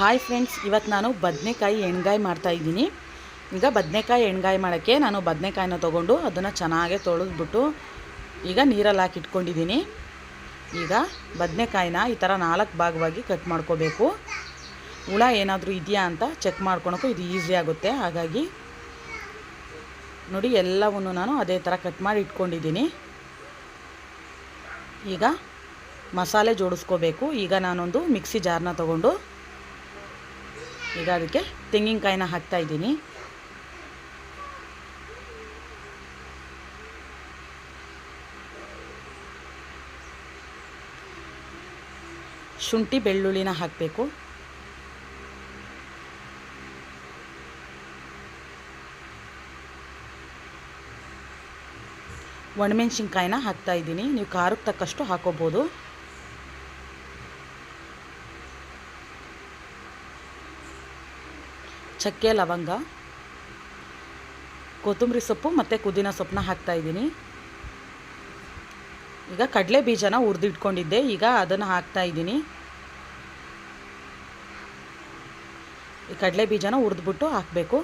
Hi friends ಇವತ್ತು ನಾನು ಬದನೆಕಾಯಿ ಎಣ್ಗಾಯಿ ಮಾಡ್ತಾಯಿದ್ದೀನಿ ಈಗ ಬದನೆಕಾಯಿ ಎಣ್ಗಾಯಿ ಮಾಡೋಕ್ಕೆ ನಾನು ಬದನೆಕಾಯಿನ ತೊಗೊಂಡು ಅದನ್ನು ಚೆನ್ನಾಗೆ ತೊಳೆದ್ಬಿಟ್ಟು ಈಗ ನೀರಲ್ಲಿ ಹಾಕಿ ಇಟ್ಕೊಂಡಿದ್ದೀನಿ. ಈಗ ಬದನೆಕಾಯಿನ ಈ ಥರ ನಾಲ್ಕು ಭಾಗವಾಗಿ ಕಟ್ ಮಾಡ್ಕೋಬೇಕು. ಹುಳ ಏನಾದರೂ ಇದೆಯಾ ಅಂತ ಚೆಕ್ ಮಾಡ್ಕೊಳಕ್ಕೂ ಇದು ಈಸಿ ಆಗುತ್ತೆ. ಹಾಗಾಗಿ ನೋಡಿ ಎಲ್ಲವನ್ನು ನಾನು ಅದೇ ಥರ ಕಟ್ ಮಾಡಿ ಇಟ್ಕೊಂಡಿದ್ದೀನಿ. ಈಗ ಮಸಾಲೆ ಜೋಡಿಸ್ಕೋಬೇಕು. ಈಗ ನಾನೊಂದು ಮಿಕ್ಸಿ ಜಾರ್ನ ತೊಗೊಂಡು ಈಗ ಅದಕ್ಕೆ ತೆಂಗಿನಕಾಯಿನ ಹಾಕ್ತಾಯಿದ್ದೀನಿ ಶುಂಠಿ ಬೆಳ್ಳುಳ್ಳಿನ ಹಾಕಬೇಕು. ಒಣಮೆಣ್ಸಿನ್ಕಾಯಿನ ಹಾಕ್ತಾಯಿದ್ದೀನಿ ನೀವು ಖಾರಕ್ಕೆ ತಕ್ಕಷ್ಟು ಹಾಕೋಬೋದು. ಚಕ್ಕೆ, ಲವಂಗ, ಕೊತ್ತಂಬರಿ ಸೊಪ್ಪು ಮತ್ತು ಪುದೀನ ಸೊಪ್ಪನ್ನ ಹಾಕ್ತಾಯಿದ್ದೀನಿ ಈಗ ಕಡಲೆ ಬೀಜನ ಹುರಿದಿಟ್ಕೊಂಡಿದ್ದೆ. ಈಗ ಅದನ್ನು ಹಾಕ್ತಾಯಿದ್ದೀನಿ ಈ ಕಡಲೆ ಬೀಜನ ಹುರಿದ್ಬಿಟ್ಟು ಹಾಕಬೇಕು.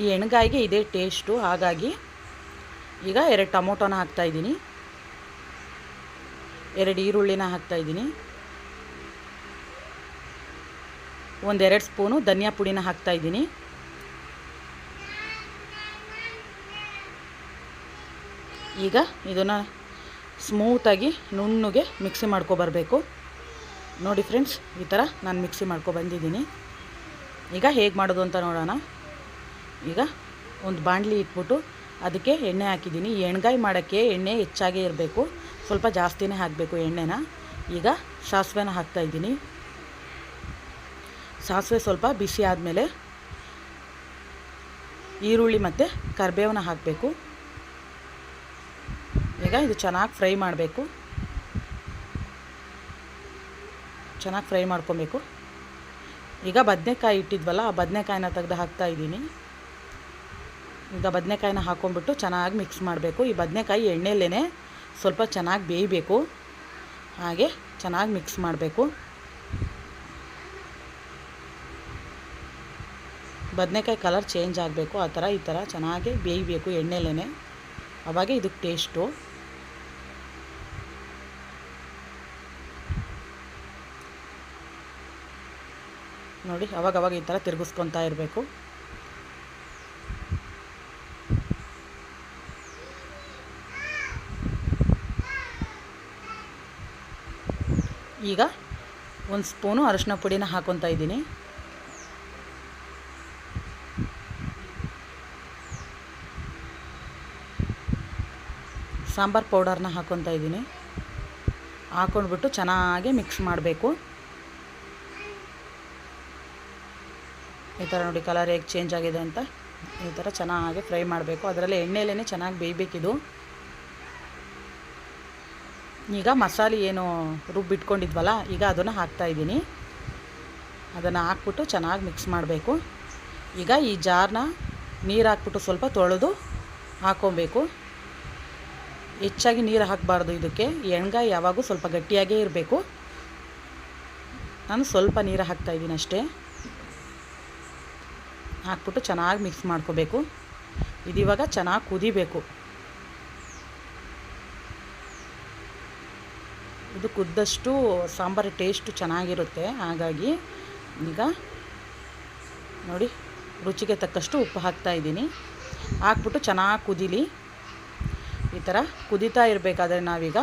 ಈ ಎಣ್ಗಾಯಿಗೆ ಇದೇ ಟೇಸ್ಟು. ಹಾಗಾಗಿ ಈಗ ಎರಡು ಟೊಮೊಟೊನ ಹಾಕ್ತಾಯಿದ್ದೀನಿ ಎರಡು ಈರುಳ್ಳಿನ ಹಾಕ್ತಾಯಿದ್ದೀನಿ ಒಂದೆರಡು ಸ್ಪೂನು ಧನಿಯಾ ಪುಡಿನ ಹಾಕ್ತಾಯಿದ್ದೀನಿ ಈಗ ಇದನ್ನು ಸ್ಮೂತಾಗಿ ನುಣ್ಣಗೆ ಮಿಕ್ಸಿ ಮಾಡ್ಕೊಬರ್ಬೇಕು ನೋಡಿ ಫ್ರೆಂಡ್ಸ್ ಈ ಥರ ನಾನು ಮಿಕ್ಸಿ ಮಾಡ್ಕೊ ಬಂದಿದ್ದೀನಿ. ಈಗ ಹೇಗೆ ಮಾಡೋದು ಅಂತ ನೋಡೋಣ. ಈಗ ಒಂದು ಬಾಣಲಿ ಇಟ್ಬಿಟ್ಟು ಅದಕ್ಕೆ ಎಣ್ಣೆ ಹಾಕಿದ್ದೀನಿ. ಎಣ್ಗಾಯಿ ಮಾಡೋಕ್ಕೆ ಎಣ್ಣೆ ಹೆಚ್ಚಾಗೇ ಇರಬೇಕು. ಸ್ವಲ್ಪ ಜಾಸ್ತಿನೇ ಹಾಕಬೇಕು ಎಣ್ಣೆನ. ಈಗ ಸಾಸಿವೆನ ಹಾಕ್ತಾಯಿದ್ದೀನಿ ಸಾಸಿವೆ ಸ್ವಲ್ಪ ಬಿಸಿ ಆದಮೇಲೆ ಈರುಳ್ಳಿ ಮತ್ತು ಕರಿಬೇವನ ಹಾಕಬೇಕು. ಈಗ ಇದು ಚೆನ್ನಾಗಿ ಫ್ರೈ ಮಾಡಬೇಕು. ಚೆನ್ನಾಗಿ ಫ್ರೈ ಮಾಡ್ಕೊಬೇಕು. ಈಗ ಬದನೆಕಾಯಿ ಇಟ್ಟಿದ್ವಲ್ಲ, ಆ ಬದನೆಕಾಯಿನ ತೆಗೆದು ಹಾಕ್ತಾಯಿದ್ದೀನಿ ಈಗ ಬದನೆಕಾಯಿನ ಹಾಕ್ಕೊಂಬಿಟ್ಟು ಚೆನ್ನಾಗಿ ಮಿಕ್ಸ್ ಮಾಡಬೇಕು. ಈ ಬದನೆಕಾಯಿ ಎಣ್ಣೆಲೇ ಸ್ವಲ್ಪ ಚೆನ್ನಾಗಿ ಬೇಯಬೇಕು. ಹಾಗೆ ಚೆನ್ನಾಗಿ ಮಿಕ್ಸ್ ಮಾಡಬೇಕು. ಬದನೆಕಾಯಿ ಕಲರ್ ಚೇಂಜ್ ಆಗಬೇಕು, ಆ ಥರ ಈ ಥರ ಚೆನ್ನಾಗಿ ಬೇಯಬೇಕು ಎಣ್ಣೆಲೇ ಅವಾಗೆ ಇದಕ್ಕೆ ಟೇಸ್ಟು ನೋಡಿ, ಅವಾಗ ಅವಾಗ ಈ ಥರ ತಿರುಗಿಸ್ಕೊತಾ ಇರಬೇಕು. ಈಗ ಒಂದು ಸ್ಪೂನು ಅರಶಿನ ಪುಡಿನ ಹಾಕ್ಕೊತಾ ಇದ್ದೀನಿ. ಸಾಂಬಾರು ಪೌಡರ್ನ ಹಾಕ್ಕೊತಾ ಇದ್ದೀನಿ. ಹಾಕ್ಕೊಂಡ್ಬಿಟ್ಟು ಚೆನ್ನಾಗಿ ಮಿಕ್ಸ್ ಮಾಡಬೇಕು. ಈ ಥರ ನೋಡಿ ಕಲರ್ ಹೇಗೆ ಚೇಂಜ್ ಆಗಿದೆ ಅಂತ. ಈ ಥರ ಚೆನ್ನಾಗಿ ಫ್ರೈ ಮಾಡಬೇಕು. ಅದರಲ್ಲಿ ಎಣ್ಣೆಲೇ ಚೆನ್ನಾಗಿ ಬೇಯಬೇಕಿದು ಈಗ ಮಸಾಲೆ ಏನು ರುಬ್ಬಿಟ್ಕೊಂಡಿದ್ವಲ್ಲ, ಈಗ ಅದನ್ನು ಹಾಕ್ತಾಯಿದ್ದೀನಿ ಅದನ್ನು ಹಾಕ್ಬಿಟ್ಟು ಚೆನ್ನಾಗಿ ಮಿಕ್ಸ್ ಮಾಡಬೇಕು. ಈಗ ಈ ಜಾರ್ನ ನೀರು ಹಾಕ್ಬಿಟ್ಟು ಸ್ವಲ್ಪ ತೊಳೆದು ಹಾಕ್ಕೊಬೇಕು ಹೆಚ್ಚಾಗಿ ನೀರು ಹಾಕಬಾರ್ದು ಇದಕ್ಕೆ. ಎಣ್ಗಾಯಿ ಯಾವಾಗೂ ಸ್ವಲ್ಪ ಗಟ್ಟಿಯಾಗೇ ಇರಬೇಕು. ನಾನು ಸ್ವಲ್ಪ ನೀರು ಹಾಕ್ತಾಯಿದ್ದೀನಿ ಅಷ್ಟೇ. ಹಾಕ್ಬಿಟ್ಟು ಚೆನ್ನಾಗಿ ಮಿಕ್ಸ್ ಮಾಡ್ಕೋಬೇಕು. ಇದಿವಾಗ ಚೆನ್ನಾಗಿ ಕುದಿಬೇಕು. ಇದು ಕುದ್ದಷ್ಟು ಸಾಂಬಾರು ಟೇಸ್ಟು ಚೆನ್ನಾಗಿರುತ್ತೆ. ಹಾಗಾಗಿ ಈಗ ನೋಡಿ ರುಚಿಗೆ ತಕ್ಕಷ್ಟು ಉಪ್ಪು ಹಾಕ್ತಾಯಿದ್ದೀನಿ ಹಾಕ್ಬಿಟ್ಟು ಚೆನ್ನಾಗಿ ಕುದೀಲಿ. ಈ ಥರ ಕುದೀತಾ ಇರಬೇಕಾದ್ರೆ ನಾವೀಗ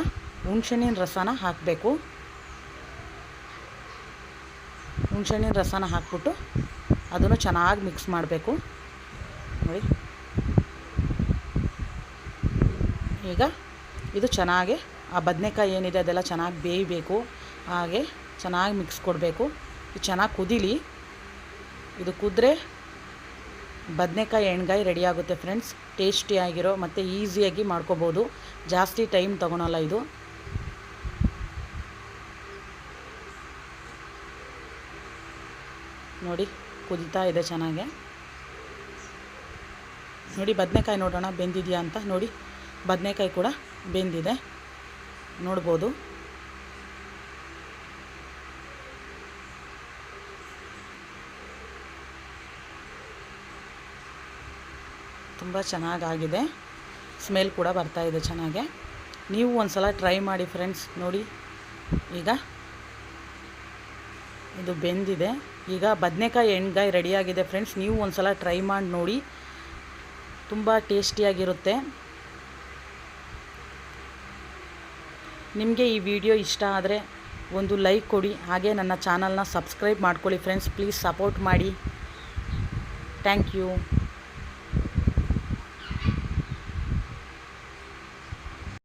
ಹುಣ್ಸೆಣ್ಣಿನ ರಸನ ಹಾಕಬೇಕು. ಹುಣ್ಸೆಣ್ಣಿನ ರಸನ ಹಾಕ್ಬಿಟ್ಟು ಅದನ್ನು ಚೆನ್ನಾಗಿ ಮಿಕ್ಸ್ ಮಾಡಬೇಕು. ನೋಡಿ. ಈಗ ಇದು ಚೆನ್ನಾಗಿ ಆ ಬದನೆಕಾಯಿ ಏನಿದೆ ಅದೆಲ್ಲ ಚೆನ್ನಾಗಿ ಬೇಯಬೇಕು. ಹಾಗೆ ಚೆನ್ನಾಗಿ ಮಿಕ್ಸ್ ಕೊಡಬೇಕು. ಇದು ಚೆನ್ನಾಗಿ ಕುದೀಲಿ. ಇದು ಕುದ್ರೆ ಬದನೆಕಾಯಿ ಎಣ್ಗಾಯಿ ರೆಡಿಯಾಗುತ್ತೆ ಫ್ರೆಂಡ್ಸ್ ಟೇಸ್ಟಿಯಾಗಿರೋ ಮತ್ತು ಈಸಿಯಾಗಿ ಮಾಡ್ಕೋಬೋದು. ಜಾಸ್ತಿ ಟೈಮ್ ತೊಗೊಳಲ್ಲ ಇದು. ನೋಡಿ, ಕುದಿತಾ ಇದೆ ಚೆನ್ನಾಗೆ. ನೋಡಿ, ಬದನೆಕಾಯಿ ನೋಡೋಣ, ಬೆಂದಿದೆಯಾ ಅಂತ. ನೋಡಿ, ಬದನೆಕಾಯಿ ಕೂಡ ಬೆಂದಿದೆ. ನೋಡ್ಬೋದು. ತುಂಬ ಚೆನ್ನಾಗಾಗಿದೆ. ಸ್ಮೆಲ್ ಕೂಡ ಬರ್ತಾ ಇದೆ ಚೆನ್ನಾಗೆ. ನೀವು ಒಂದು ಸಲ ಟ್ರೈ ಮಾಡಿ ಫ್ರೆಂಡ್ಸ್, ನೋಡಿ. ಈಗ ಇದು ಬೆಂದಿದೆ. ಈಗ ಬದನೆಕಾಯಿ ಎಣ್ಗಾಯಿ ರೆಡಿಯಾಗಿದೆ ಫ್ರೆಂಡ್ಸ್, ನೀವು ಒಂದು ಸಲ ಟ್ರೈ ಮಾಡಿ ನೋಡಿ. ತುಂಬ ಟೇಸ್ಟಿಯಾಗಿರುತ್ತೆ. ನಿಮಗೆ ಈ ವಿಡಿಯೋ ಇಷ್ಟ ಆದರೆ ಒಂದು ಲೈಕ್ ಕೊಡಿ, ಹಾಗೆ ನನ್ನ ಚಾನಲ್ನ ಸಬ್ಸ್ಕ್ರೈಬ್ ಮಾಡ್ಕೊಳ್ಳಿ ಫ್ರೆಂಡ್ಸ್, ಪ್ಲೀಸ್ ಸಪೋರ್ಟ್ ಮಾಡಿ. Thank you.